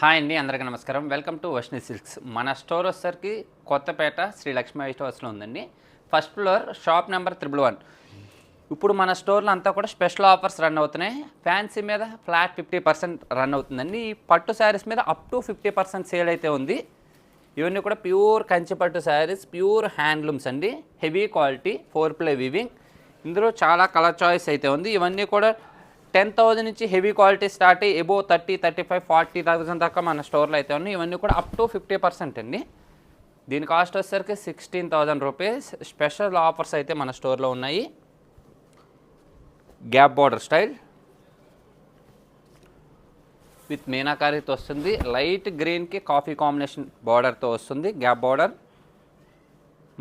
Hi అండి అందరికీ నమస్కారం. Welcome to Varshini silks. మన స్టోర్ వచ్చేసరికి కొత్తపేట శ్రీ లక్ష్మీ స్టోర్స్లో ఉందండి. First floor shop number triple one. ఇప్పుడు మన స్టోర్లో అంతా కూడా స్పెషల్ ఆఫర్స్ రన్ అవుతున్నాయి. ఫ్యాన్సీ మీద ఫ్లాట్ ఫిఫ్టీ పర్సెంట్ రన్ అవుతుందండి. ఈ పట్టు శారీస్ మీద up to fifty percent sale అయితే ఉంది. ఇవన్నీ కూడా ప్యూర్ కంచి పట్టు శారీస్ ప్యూర్ హ్యాండ్లూమ్స్ అండి. Heavy quality four ply weaving. ఇందులో చాలా కలర్ చాయిస్ అయితే ఉంది. ఇవన్నీ కూడా టెన్ థౌజండ్ నుంచి హెవీ క్వాలిటీ స్టార్ట్ అయ్యి above thirty thirty five forty thousand దాకా మన స్టోర్లో అయితే ఉన్నాయి. ఇవన్నీ కూడా అప్ టు ఫిఫ్టీ పర్సెంట్ అండి. దీని కాస్ట్ వచ్చేసరికి sixteen thousand rupees special offers అయితే మన స్టోర్లో ఉన్నాయి. గ్యాప్ బార్డర్ స్టైల్ విత్ మీనాకారీతో వస్తుంది. లైట్ గ్రీన్కి కాఫీ కాంబినేషన్ బార్డర్తో వస్తుంది. గ్యాప్ బార్డర్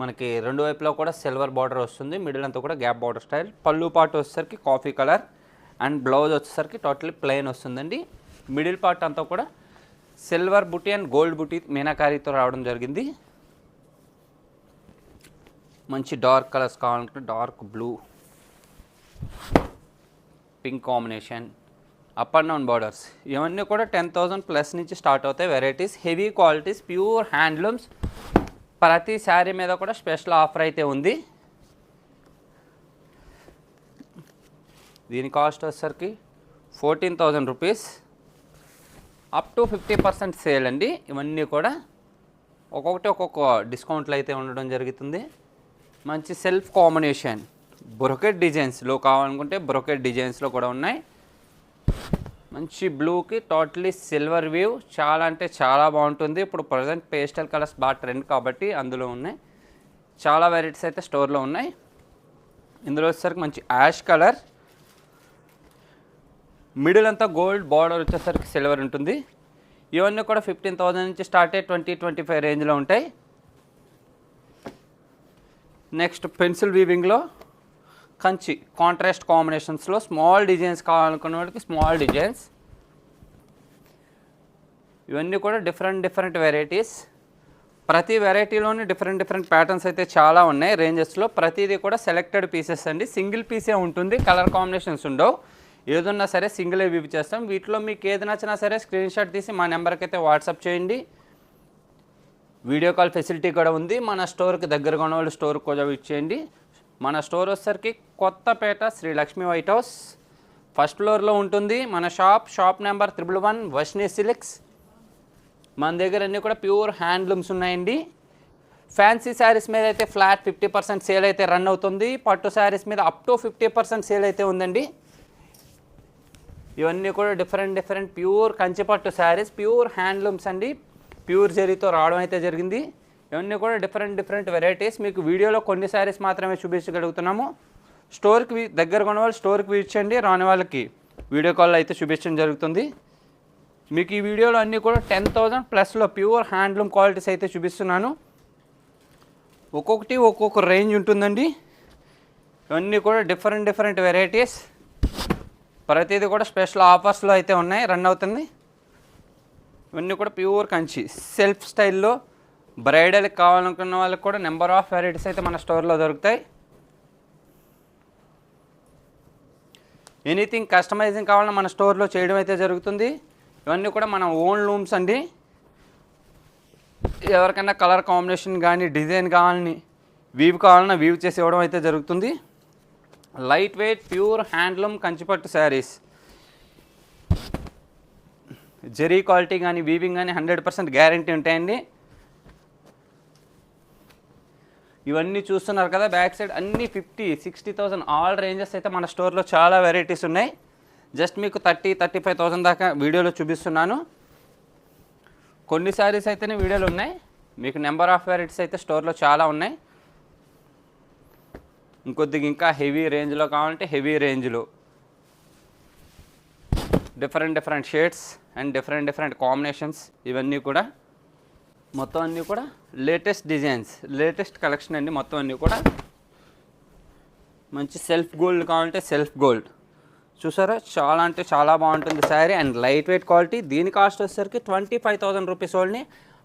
మనకి రెండు వైపులో కూడా సిల్వర్ బార్డర్ వస్తుంది. మిడిల్ అంతా కూడా గ్యాప్ బార్డర్ స్టైల్ పళ్ళు పాటు వచ్చేసరికి కాఫీ కలర్ అండ్ బ్లౌజ్ వచ్చేసరికి టోటలీ ప్లెయిన్ వస్తుందండి. మిడిల్ పార్ట్ అంతా కూడా సిల్వర్ బుటీ అండ్ గోల్డ్ బుటీ మీనాకారీతో రావడం జరిగింది. మంచి డార్క్ కలర్స్ కావాలంటే dark blue pink combination up and down borders. ఇవన్నీ కూడా టెన్ థౌజండ్ ప్లస్ నుంచి స్టార్ట్ అవుతాయి varieties. Heavy qualities pure handlooms. ప్రతి శారీ మీద కూడా స్పెషల్ ఆఫర్ అయితే ఉంది. దీని కాస్ట్ వచ్చేసరికి fourteen thousand rupees. Up to fifty percent sale అండి. ఇవన్నీ కూడా ఒక్కొక్కటి ఒక్కొక్క డిస్కౌంట్లు అయితే ఉండడం జరుగుతుంది. మంచి సెల్ఫ్ కాంబినేషన్. బ్రొకెట్ డిజైన్స్లో కావాలనుకుంటే బ్రొకెట్ డిజైన్స్లో కూడా ఉన్నాయి. మంచి బ్లూకి టోటలీ సిల్వర్ వ్యూ. చాలా అంటే చాలా బాగుంటుంది. ఇప్పుడు ప్రజెంట్ పేస్టల్ కలర్స్ బాగా ట్రెండ్ కాబట్టి అందులో ఉన్నాయి. చాలా వెరైటీస్ అయితే స్టోర్లో ఉన్నాయి. ఇందులో వచ్చేసరికి మంచి యాష్ కలర్. మిడిల్ అంతా గోల్డ్ బార్డర్ వచ్చేసరికి సిల్వర్ ఉంటుంది. ఇవన్నీ కూడా ఫిఫ్టీన్ థౌజండ్ నుంచి స్టార్ట్ అయ్యి ట్వంటీ ట్వంటీ ఫైవ్ రేంజ్లో ఉంటాయి. నెక్స్ట్ పెన్సిల్ వీవింగ్లో కంచి కాంట్రాస్ట్ కాంబినేషన్స్లో స్మాల్ డిజైన్స్ కావాలనుకున్న వాడికి స్మాల్ డిజైన్స్. ఇవన్నీ కూడా డిఫరెంట్ డిఫరెంట్ వెరైటీస్. ప్రతి వెరైటీలోని డిఫరెంట్ డిఫరెంట్ ప్యాటర్న్స్ అయితే చాలా ఉన్నాయి. రేంజెస్లో ప్రతిదీ కూడా సెలెక్టెడ్ పీసెస్ అండి. సింగిల్ పీసే ఉంటుంది. కలర్ కాంబినేషన్స్ ఉండవు. ఏదన్నా సరే సింగిల్ వివ్ చేస్తాం. వీటిలో మీకు ఏది నచ్చినా సరే స్క్రీన్ షాట్ తీసి మా నెంబర్కి అయితే వాట్సాప్ చేయండి. వీడియో కాల్ ఫెసిలిటీ కూడా ఉంది. మన స్టోర్కి దగ్గరగా ఉన్న వాళ్ళు స్టోర్కి కూడా ఇచ్చేయండి. మన స్టోర్ వచ్చేసరికి Kothapeta Shri Lakshmi white house. First ఫ్లోర్లో ఉంటుంది. మన shop shop number triple one Varshini silks. మన దగ్గర అన్నీ కూడా ప్యూర్ హ్యాండ్లూమ్స్ ఉన్నాయండి. ఫ్యాన్సీ శారీస్ మీద అయితే ఫ్లాట్ ఫిఫ్టీ పర్సెంట్ సేల్ అయితే రన్ అవుతుంది. పట్టు శారీస్ మీద up to fifty percent sale అయితే ఉందండి. ఇవన్నీ కూడా డిఫరెంట్ డిఫరెంట్ ప్యూర్ కంచిపట్టు శారీస్ ప్యూర్ హ్యాండ్లూమ్స్ అండి. ప్యూర్ జరీతో రావడం అయితే జరిగింది. ఇవన్నీ కూడా డిఫరెంట్ డిఫరెంట్ వెరైటీస్ మీకు వీడియోలో కొన్ని శారీస్ మాత్రమే చూపించగలుగుతున్నాము. స్టోర్కి దగ్గర ఉన్న వాళ్ళు స్టోర్కి విచ్చండి రాని వాళ్ళకి వీడియో కాల్ అయితే చూపించడం జరుగుతుంది. మీకు ఈ వీడియోలో అన్నీ కూడా టెన్ థౌజండ్ ప్లస్లో ప్యూర్ హ్యాండ్లూమ్ క్వాలిటీస్ అయితే చూపిస్తున్నాను. ఒక్కొక్కటి ఒక్కొక్క రేంజ్ ఉంటుందండి. ఇవన్నీ కూడా డిఫరెంట్ డిఫరెంట్ వెరైటీస్ ప్రతిదీ కూడా స్పెషల్ ఆఫర్స్లో అయితే ఉన్నాయి. రన్ అవుతుంది. ఇవన్నీ కూడా ప్యూర్ కంచి. సెల్ఫ్ స్టైల్లో బ్రైడల్కి కావాలనుకున్న వాళ్ళకి కూడా నెంబర్ ఆఫ్ వెరైటీస్ అయితే మన స్టోర్లో దొరుకుతాయి. ఎనీథింగ్ కస్టమైజింగ్ కావాలన్నా మన స్టోర్లో చేయడం అయితే జరుగుతుంది. ఇవన్నీ కూడా మన ఓన్ లూమ్స్ అండి. ఎవరికైనా కలర్ కాంబినేషన్ కానీ డిజైన్ కావాలని వీవ్ కావాలన్నా వీవ్ చేసి ఇవ్వడం అయితే జరుగుతుంది. లైట్ వెయిట్ ప్యూర్ హ్యాండ్లూమ్ కంచిపట్టు శారీస్. జెరీ క్వాలిటీ కానీ వీవింగ్ కానీ హండ్రెడ్ పర్సెంట్ గ్యారంటీ ఉంటాయండి. ఇవన్నీ చూస్తున్నారు కదా బ్యాక్ సైడ్ అన్ని fifty sixty thousand all ranges అయితే మన స్టోర్లో చాలా వెరైటీస్ ఉన్నాయి. జస్ట్ మీకు థర్టీ థర్టీ ఫైవ్ థౌసండ్ దాకా వీడియోలో చూపిస్తున్నాను. కొన్ని శారీస్ అయితేనే వీడియోలు ఉన్నాయి. మీకు నెంబర్ ఆఫ్ వెరైటీస్ అయితే స్టోర్లో చాలా ఉన్నాయి. ఇంకొద్దిగా ఇంకా హెవీ రేంజ్లో కావాలంటే హెవీ రేంజ్లో. Different different shades and different different combinations ఇవన్నీ కూడా మొత్తం అన్నీ కూడా లేటెస్ట్ డిజైన్స్ లేటెస్ట్ కలెక్షన్ అండి మొత్తం అన్నీ కూడా. మంచి సెల్ఫ్ గోల్డ్ కావాలంటే సెల్ఫ్ గోల్డ్. చూసారా? చాలా అంటే చాలా బాగుంటుంది sari and light weight quality. దీని కాస్ట్ వచ్చేసరికి twenty five thousand rupees only.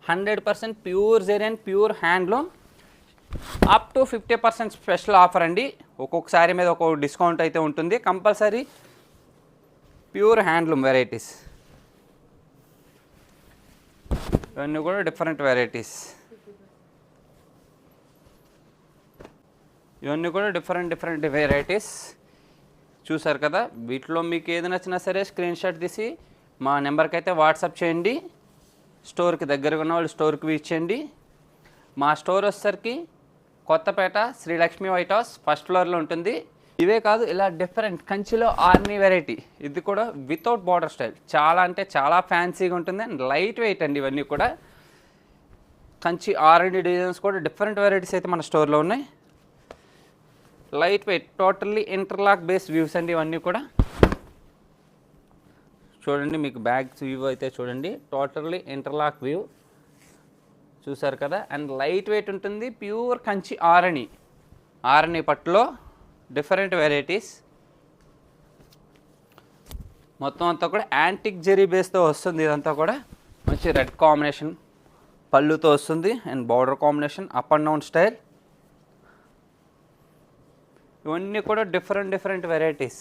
Hundred percent pure zari and pure handloom. Up to fifty percent special offer అండి. ఒక్కొక్క శారీ మీద ఒక్కొక్క డిస్కౌంట్ అయితే ఉంటుంది. Compulsory pure handloom varieties. ఇవన్నీ కూడా డిఫరెంట్ వెరైటీస్. ఇవన్నీ కూడా డిఫరెంట్ డిఫరెంట్ వెరైటీస్. చూసారు కదా? వీటిలో మీకు ఏది నచ్చినా సరే స్క్రీన్ షాట్ తీసి మా నెంబర్కి అయితే వాట్సాప్ చేయండి. స్టోర్కి దగ్గరగా ఉన్న వాళ్ళు స్టోర్కి ఇచ్చేయండి మా స్టోర్ వచ్చేసరికి Kothapeta Srilakshmi white house first ఫ్లోర్లో ఉంటుంది. ఇవే కాదు ఇలా డిఫరెంట్ కంచిలో ఆర్మీ వెరైటీ ఇది కూడా వితౌట్ బార్డర్ స్టైల్ చాలా అంటే చాలా ఫ్యాన్సీగా ఉంటుంది అండ్ లైట్ వెయిట్ అండి ఇవన్నీ కూడా. కంచి ఆర్ డిజైన్స్ కూడా డిఫరెంట్ వెరైటీస్ అయితే మన స్టోర్లో ఉన్నాయి. Light weight totally interlock base weaves అండి ఇవన్నీ కూడా. చూడండి మీకు బ్యాగ్స్ వ్యూ అయితే చూడండి. టోటల్లీ ఇంటర్లాక్ వ్యూ చూసారు కదా? అండ్ లైట్ వెయిట్ ఉంటుంది ప్యూర్ కంచి ఆరణి. ఆరణి పట్టులో డిఫరెంట్ వెరైటీస్ మొత్తం అంతా కూడా యాంటిక్ జెరీ బేస్తో వస్తుంది ఇదంతా కూడా. మంచి రెడ్ కాంబినేషన్ పళ్ళుతో వస్తుంది. And border combination up and down style ఇవన్నీ కూడా డిఫరెంట్ డిఫరెంట్ వెరైటీస్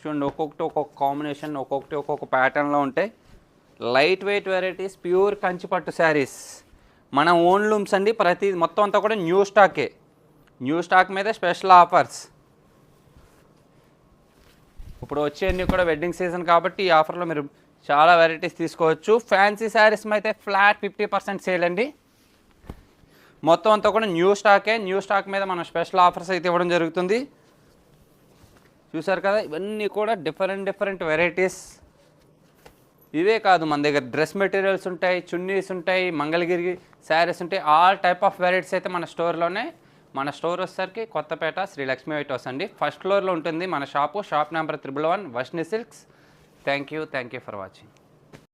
చూడండి ఒక్కొక్కటి ఒక్కొక్క కాంబినేషన్ ఒక్కొక్కటి ఒక్కొక్క ప్యాటర్న్లో ఉంటాయి. Light weight varieties pure Kanchi పట్టు శారీస్. మన ఓన్ లూమ్స్ అండి ప్రతి మొత్తం అంతా కూడా న్యూ స్టాకే. న్యూ స్టాక్ మీద స్పెషల్ ఆఫర్స్. ఇప్పుడు వచ్చేవన్నీ కూడా వెడ్డింగ్ సీజన్ కాబట్టి ఈ ఆఫర్లో మీరు చాలా వెరైటీస్ తీసుకోవచ్చు. ఫ్యాన్సీ శారీస్ అయితే ఫ్లాట్ ఫిఫ్టీ పర్సెంట్ సేల్ అండి. మొత్తం అంతా కూడా న్యూ స్టాకే. న్యూ స్టాక్ మీద మనం స్పెషల్ ఆఫర్స్ అయితే ఇవ్వడం జరుగుతుంది. చూసారు కదా ఇవన్నీ కూడా డిఫరెంట్ డిఫరెంట్ వెరైటీస్. ఇవే కాదు మన దగ్గర డ్రెస్ మెటీరియల్స్ ఉంటాయి చున్నీస్ ఉంటాయి మంగళగిరి శారీస్ ఉంటాయి ఆల్ టైప్ ఆఫ్ వెరైటీస్ అయితే మన స్టోర్లోనే. మన స్టోర్ వచ్చేసరికి కొత్తపేట శ్రీ లక్ష్మీ వైట్ హౌస్ అండి ఫస్ట్ ఫ్లోర్లో ఉంటుంది మన shop shop number triple one Varshini silks thank you thank you for watching